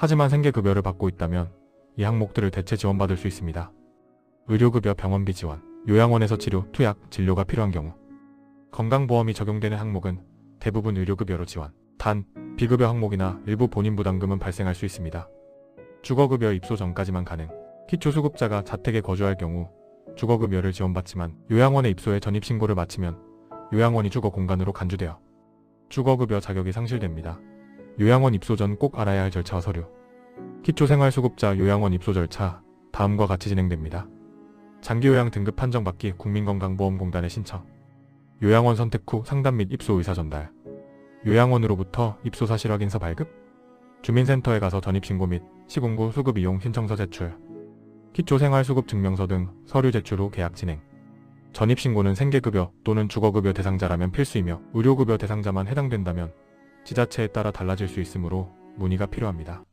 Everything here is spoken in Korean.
하지만 생계급여를 받고 있다면 이 항목들을 대체 지원받을 수 있습니다. 의료급여 병원비 지원, 요양원에서 치료, 투약, 진료가 필요한 경우 건강보험이 적용되는 항목은 대부분 의료급여로 지원, 단 비급여 항목이나 일부 본인 부담금은 발생할 수 있습니다. 주거급여 입소 전까지만 가능. 기초수급자가 자택에 거주할 경우 주거급여를 지원받지만 요양원에 입소해 전입신고를 마치면 요양원이 주거 공간으로 간주되어 주거급여 자격이 상실됩니다. 요양원 입소 전 꼭 알아야 할 절차와 서류. 기초 생활 수급자 요양원 입소 절차 다음과 같이 진행됩니다. 장기 요양 등급 판정받기 국민건강보험공단에 신청. 요양원 선택 후 상담 및 입소 의사 전달. 요양원으로부터 입소 사실 확인서 발급. 주민센터에 가서 전입신고 및 시군구 수급 이용 신청서 제출. 기초 생활 수급 증명서 등 서류 제출 후 계약 진행. 전입신고는 생계급여 또는 주거급여 대상자라면 필수이며 의료급여 대상자만 해당된다면 지자체에 따라 달라질 수 있으므로 문의가 필요합니다.